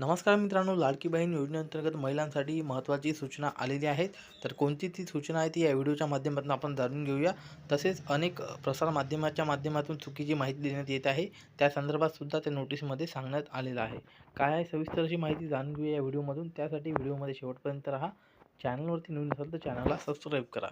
नमस्कार मित्रांनो लाडकी बहीण योजनेअंतर्गत महिलांसाठी महत्त्वाची सूचना आलेली आहेत. तर कोणती ती सूचना आहे ती या व्हिडिओच्या माध्यमातून आपण जाणून घेऊया. तसेच अनेक प्रसारमाध्यमाच्या माध्यमातून चुकीची माहिती देण्यात येत आहे. त्या संदर्भात सुद्धा त्या नोटीसमध्ये सांगण्यात आलेलं आहे. काय आहे सविस्तर अशी माहिती जाणून घेऊया या व्हिडिओमधून. त्यासाठी व्हिडिओमध्ये शेवटपर्यंत राहा. चॅनलवरती नवीन असाल तर चॅनलला सबस्क्राईब करा.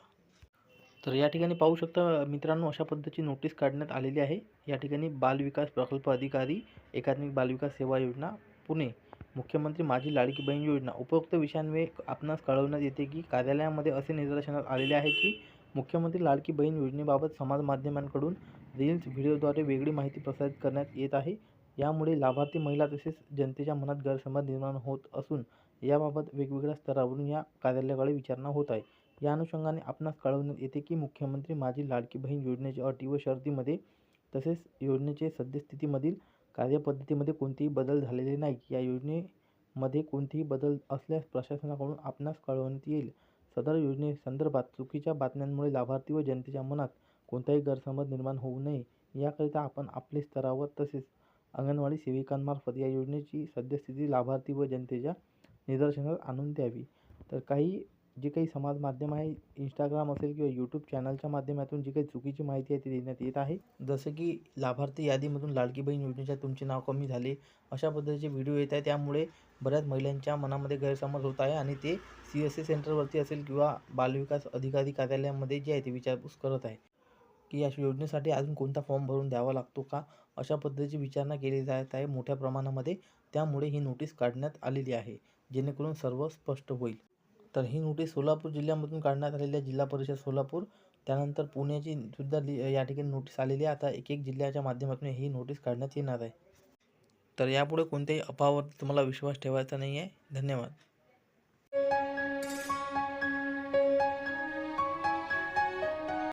तर या ठिकाणी पाहू शकता मित्रांनो अशा पद्धतीची नोटीस काढण्यात आलेली आहे. या ठिकाणी बालविकास प्रकल्प अधिकारी एकात्मिक बालविकास सेवा योजना पुणे. मुख्यमंत्री माझी लाडकी बहीण योजना. उपरोक्त विषयांवे आपणास कळवण्यात येते की कार्यालयामध्ये असे निदर्शनास आलेले आहे की मुख्यमंत्री लाडकी बहीण योजनेबाबत समाज माध्यमांकडून रील्स व्हिडिओद्वारे वेगळी माहिती प्रसारित करण्यात येत आहे. यामुळे लाभार्थी महिला तसेच जनतेच्या मनात गैरसमज निर्माण होत असून याबाबत वेगवेगळ्या स्तरावरून या कार्यालयाकडे विचारणा होत आहे. या अनुषंगाने आपणास कळवण्यात येते की मुख्यमंत्री माझी लाडकी बहीण योजनेच्या अटी व शर्तीमध्ये तसेच योजनेचे सद्यस्थितीमधील कार्यपद्धतीमध्ये कोणतेही बदल झालेले नाही या योजनेमध्ये कोणतेही बदल असल्यास प्रशासनाकडून आपणास कळवण्यात येईल. सदर योजनेसंदर्भात चुकीच्या बातम्यांमुळे लाभार्थी व जनतेच्या मनात कोणताही गैरसमज निर्माण होऊ नये याकरिता आपण आपले स्तरावर तसेच अंगणवाडी सेविकांमार्फत या योजनेची सद्यस्थिती लाभार्थी व जनतेच्या निदर्शनास आणून द्यावी. तर काही जे काही समाज माध्यम आहे इंस्टाग्राम असेल किंवा यूट्यूब चॅनलच्या माध्यमातून जी काही चुकीची माहिती आहे ती देण्यात येत आहे. जसं की लाभार्थी यादीमधून लाडकी बहीण योजनेच्या तुमचे नाव कमी झाले अशा पद्धतीचे व्हिडिओ येत आहे त्यामुळे बऱ्याच महिलांच्या मनामध्ये गैरसमज होत आहे आणि ते सी एस ए सेंटरवरती असेल किंवा बालविकास अधिकारी कार्यालयामध्ये जे आहे ते विचारपूस करत आहे. की या योजनेसाठी अजून कोणता फॉर्म भरून द्यावा लागतो का? अशा पद्धतीची विचारणा केली जात आहे मोठ्या प्रमाणामध्ये. त्यामुळे ही नोटीस काढण्यात आलेली आहे जेणेकरून सर्व स्पष्ट होईल. तर ही नोटीस सोलापूर जिल्ह्यामधून काढण्यात आलेली आहे जिल्हा परिषद सोलापूर. त्यानंतर पुण्याची सुद्धा लि या ठिकाणी नोटीस आलेली आहे. आता एक एक जिल्ह्याच्या माध्यमातून ही नोटीस काढण्यात येणार आहे. तर यापुढे कोणत्याही अफवावर तुम्हाला विश्वास ठेवायचा नाही आहे धन्यवाद.